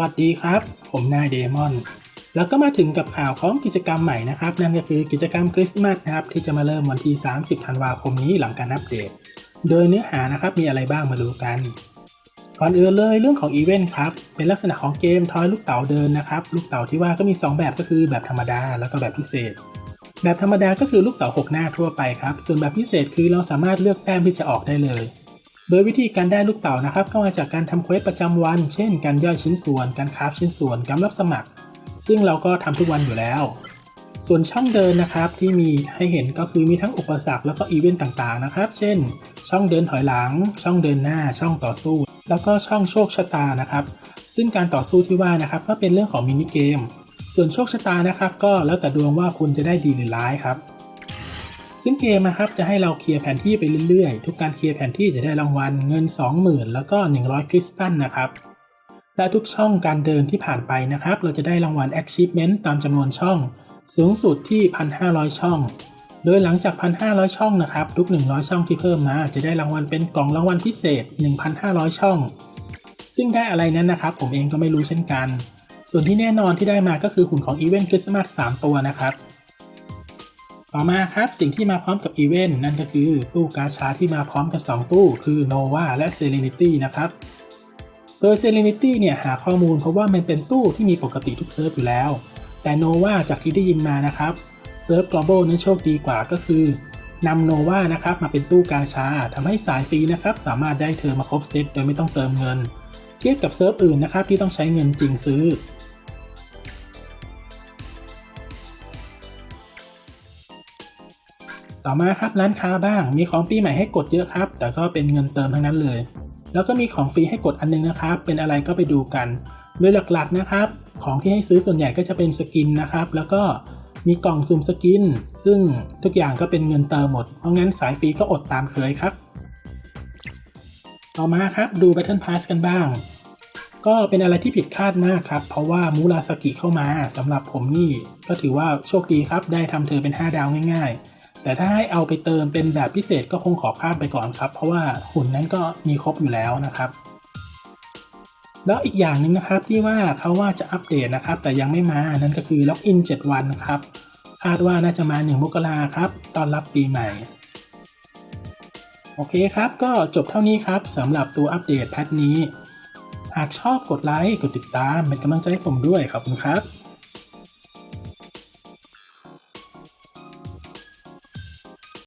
วัสดีครับ ผมนายเดมอน แล้วก็มาถึงกับข่าวของกิจกรรมใหม่นะครับ นั่นก็คือกิจกรรมคริสต์มาสนะครับ ที่จะมาเริ่มวันที่ 30 ธันวาคมนี้หลังการอัปเดต โดยเนื้อหานะครับมีอะไรบ้างมาดูกัน ก่อนอื่นเลยเรื่องของอีเวนต์ครับ เป็นลักษณะของเกมทอยลูกเต๋าเดินนะครับ ลูกเต๋าที่ว่าก็มี 2 แบบก็คือแบบธรรมดาแล้วก็แบบพิเศษ แบบธรรมดาก็คือลูกเต๋า6หน้าทั่วไปครับ ส่วนแบบพิเศษคือเราสามารถเลือกแต้มที่จะออกได้เลย โดยวิธีการได้ลูกเต๋านะครับ ก็มาจากการทำเควสประจำวัน เช่น การย่อยชิ้นส่วน การคราฟชิ้นส่วน การรับสมัคร ซึ่งเราก็ทำทุกวันอยู่แล้ว ส่วนช่องเดินนะครับที่มีให้เห็นก็คือมีทั้งอุปสรรคแล้วก็อีเวนต์ต่างๆนะครับ เช่น ช่องเดินถอยหลัง ช่องเดินหน้า ช่องต่อสู้ แล้วก็ช่องโชคชะตานะครับ ซึ่งการต่อสู้ที่ว่านะครับก็เป็นเรื่องของมินิเกม ส่วนโชคชะตานะครับ ก็แล้วแต่ดวงว่าคุณจะได้ดีหรือร้ายครับ ซึ่งเกมนะครับจะให้เราเคลียร์แผนที่ไปเรื่อยๆ ทุกการเคลียร์แผนที่จะได้รางวัลเงิน 20,000 แล้วก็ 100 คริสตัลนะครับ และทุกช่องการเดินที่ผ่านไปนะครับ เราจะได้รางวัล Achievement ตามจำนวนช่อง สูงสุดที่ 1,500 ช่อง โดยหลังจาก 1,500 ช่องนะครับ ทุก 100 ช่องที่เพิ่มมาจะได้รางวัลเป็นกล่องรางวัลพิเศษ 1,500 ช่อง ซึ่งได้อะไรนั้นนะครับ ผมเองก็ไม่รู้เช่นกัน ส่วนที่แน่นอนที่ได้มาก็คือหุ่นของอีเวนต์คริสต์มาส3ตัวนะครับ ต่อมาครับสิ่งที่มาพร้อมกับอีเวนต์นั่นก็คือตู้กาชาที่มาพร้อมกัน 2 ตู้ คือ Nova และ Serenity นะครับ โดย Serenity เนี่ยหาข้อมูลเพราะว่ามันเป็นตู้ที่มีปกติทุกเซิร์ฟอยู่แล้ว แต่ Nova จากที่ได้ยินมานะครับเซิร์ฟ Global นั้นโชคดีกว่าก็คือนำ Nova นะครับมาเป็นตู้กาชาทำให้สายฟรีนะครับสามารถได้เธอมาครบเซตโดยไม่ต้องเติมเงิน เทียบกับเซิร์ฟอื่นนะครับที่ต้องใช้เงินจริงซื้อ ต่อมาครับร้านค้าบ้าง มีของปีใหม่ให้กดเยอะครับ แต่ก็เป็นเงินเติมทั้งนั้นเลย แล้วก็มีของฟรีให้กดอันนึงนะครับ เป็นอะไรก็ไปดูกัน โดยหลักๆนะครับ ของที่ให้ซื้อส่วนใหญ่ก็จะเป็นสกินนะครับ แล้วก็มีกล่องสุ่มสกิน ซึ่งทุกอย่างก็เป็นเงินเติมหมด เพราะงั้นสายฟรีก็อดตามเคยครับ ต่อมาครับดู Battle Pass กันบ้าง ก็เป็นอะไรที่ผิดคาดมากครับ เพราะว่ามูราสกิเข้ามาสำหรับผมนี่ ก็ถือว่าโชคดีครับ ได้ทำเธอเป็น 5 ดาวง่าย ๆ แต่ถ้าให้เอาไปเติมเป็นแบบพิเศษก็คงขอข้ามไปก่อนครับ เพราะว่าหุ่นนั้นก็มีครบอยู่แล้วนะครับ แล้วอีกอย่างหนึ่งนะครับที่ว่าเขาว่าจะอัปเดตนะครับ แต่ยังไม่มานั่นก็คือล็อกอิน 7 วันนะครับ คาดว่าน่าจะมา 1 มกราครับตอนรับปีใหม่ โอเคครับ ก็จบเท่านี้ครับสำหรับตัวอัปเดตแพทนี้ หากชอบกดไลค์กดติดตามเป็นกำลังใจให้ผมด้วยขอบคุณครับ